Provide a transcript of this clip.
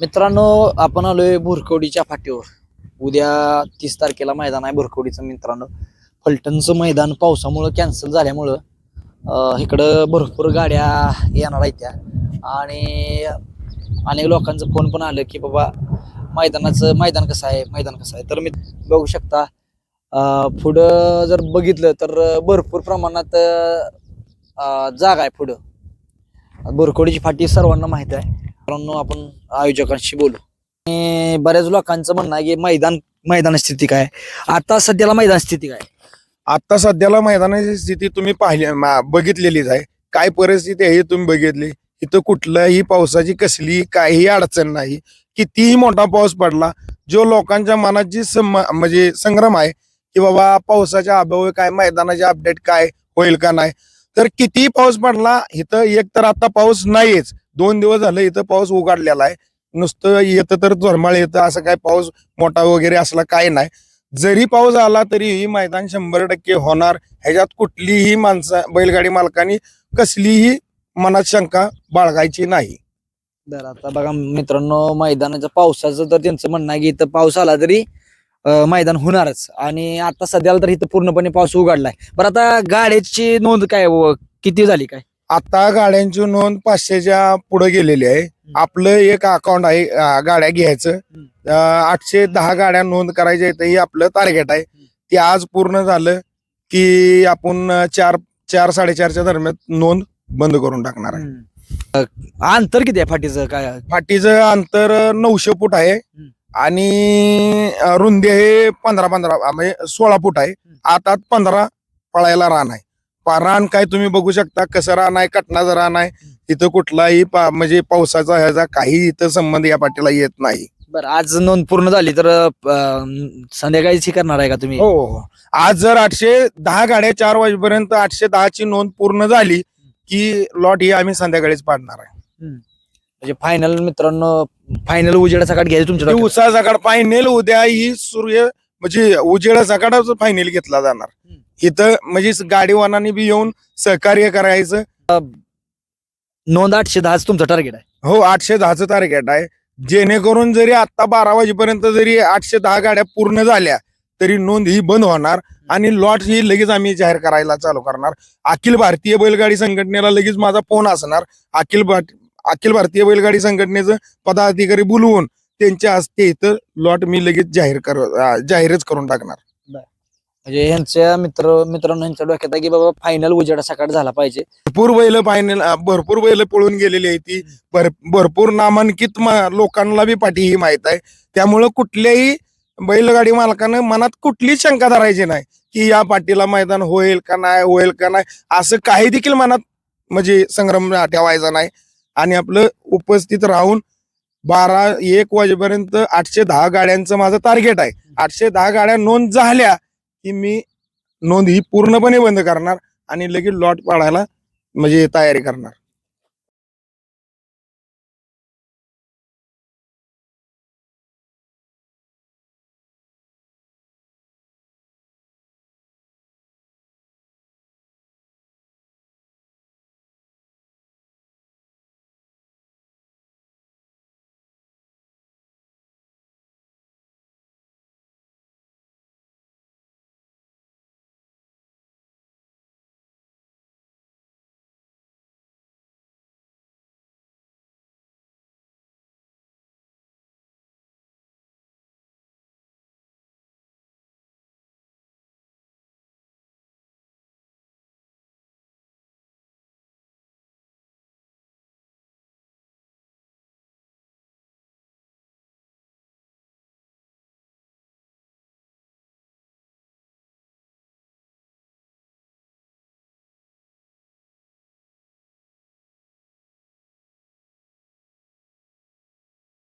मित्रांनो आपण आलोय भुरकवडीच्या फाटीवर. उद्या तीस तारखेला मैदान आहे भुरकवडीचं मित्रांनो. फलटणचं मैदान पावसामुळं कॅन्सल झाल्यामुळं इकडं भरपूर गाड्या येणार आहेत त्या. आणि अनेक लोकांचं फोन पण आलं की बाबा मैदानाचं मैदान कसं आहे मैदान कसं आहे. तर मी बघू शकता पुढं जर बघितलं तर भरपूर प्रमाणात जागा आहे पुढं. भुरकोडीची फाटी सर्वांना माहीत आहे. मित्रांनो आपण आयोजकांशी बोलू. आणि बऱ्याच लोकांचं म्हणणं आहे की मैदान मैदान स्थिती काय? आता सध्याला मैदान स्थिती काय? आता सध्याला मैदानाची स्थिती तुम्ही पाहिली मा- बघितलेलीच आहे. काय परिस्थिती आहे हे तुम्ही बघितली. इथं कुठल्याही पावसाची कसली काही अडचण नाही. कितीही मोठा पाऊस पडला जो लोकांच्या मनात जी सम- म्हणजे संग्राम आहे की बाबा पावसाच्या अभावी काय मैदानाचे अपडेट काय होईल का नाही. तर कितीही पाऊस पडला इथं एक तर आता पाऊस नाहीच. दोन दिवस झालं इथं पाऊस उघडलेला आहे. नुसतं येतं तर झोरमाळ येतं असं काय पाऊस मोठा वगैरे असला काय नाही. जरी पाऊस आला तरीही मैदान शंभर टक्के होणार. ह्याच्यात कुठलीही माणसं बैलगाडी मालकांनी कसलीही मनात शंका बाळगायची नाही. तर आता बघा मित्रांनो मैदानाच्या पावसाचं तर त्यांचं म्हणणं आहे की इथं पाऊस आला तरी अं, मैदान होणारच. आणि आता सध्याला तर इथं पूर्णपणे पाऊस उघडलाय. बरं आता गाड्याची नोंद काय व- किती झाली काय? आता गाड्यांची नोंद पाचशेच्या पुढे गेलेली आहे. आपलं एक अकाउंट आहे अं, गाड्या घ्यायचं. अं, आठशे दहा गाड्या नोंद करायच्या इथं हे आपलं टार्गेट आहे. ते आज पूर्ण झालं की आपण अं, चार चार साडेचारच्या दरम्यान नोंद बंद करून टाकणार आहे. अं, अंतर किती आहे फाटीचं? काय? फाटीचं अंतर नऊशे फूट आहे. आणि अं, रुंदी आहे पंधरा पंधरा म्हणजे सोळा फूट आहे. आता पंधरा पळायला रान आहे. रान काय तुम्ही बघू शकता कसं रान आहे कटणाचं रान आहे इथं कुठलाही पा- म्हणजे पावसाचा ह्याचा काही इथं संबंध या पाटीला येत नाही. बरं आज नोंद पूर्ण झाली तर अं, संध्याकाळीच ही करणार आहे का तुम्ही? हो हो आज जर आठशे दहा गाड्या चार वाजेपर्यंत आठशे दहाची नोंद पूर्ण झाली की लॉट ही आम्ही संध्याकाळीच पाडणार आहे. म्हणजे फायनल मित्रांनो फायनल उजेडा सकाळ घ्यायचं तुमच्या ती डोक्यात. सकाळ फायनल उद्या ही सूर्य म्हणजे उजेडा सकाळच फायनल घेतला जाणार. हम्म. इथं म्हणजे गाडीवानाने बी येऊन सहकार्य करायचं. नोंद आठशे दहाच तुमचं टार्गेट आहे. हो आठशे दहाचं टार्गेट आहे. जेणेकरून जरी आता बारा वाजेपर्यंत जरी आठशे दहा गाड्या पूर्ण झाल्या तरी नोंद ही बंद होणार आणि लॉट ही लगेच आम्ही जाहीर करायला चालू करणार. अखिल भारतीय बैलगाडी संघटनेला लगेच माझा फोन असणार. अखिल अखिल भारतीय बैलगाडी संघटनेचं पदाधिकारी बोलवून त्यांच्या हस्ते इथं लॉट मी लगेच जाहीर कर जाहीरच करून टाकणार. म्हणजे यांच्या मित्र मित्रांनो यांच्या डोक्यात आहे की बाबा फायनल उजेडा सकाळ झाला पाहिजे. भरपूर बैल फायनल भरपूर बैल पळून गेलेली आहे ती. भर- भरपूर नामांकित लोकांना बी पाठी ही माहीत आहे. त्यामुळं कुठल्याही बैलगाडी मालकानं मनात कुठलीच शंका धरायची नाही की या पाठीला मैदान होईल का नाही होईल का नाही. असं काही देखील मनात म्हणजे संग्रम ठेवायचा नाही. आणि आपलं उपस्थित राहून बारा एक वाजेपर्यंत आठशे दहा गाड्यांचं माझं टार्गेट आहे. आठशे दहा गाड्या नोंद झाल्या की मी नोंद ही पूर्णपणे बंद करणार आणि लगेच लॉट पाडायला म्हणजे तयारी करणार.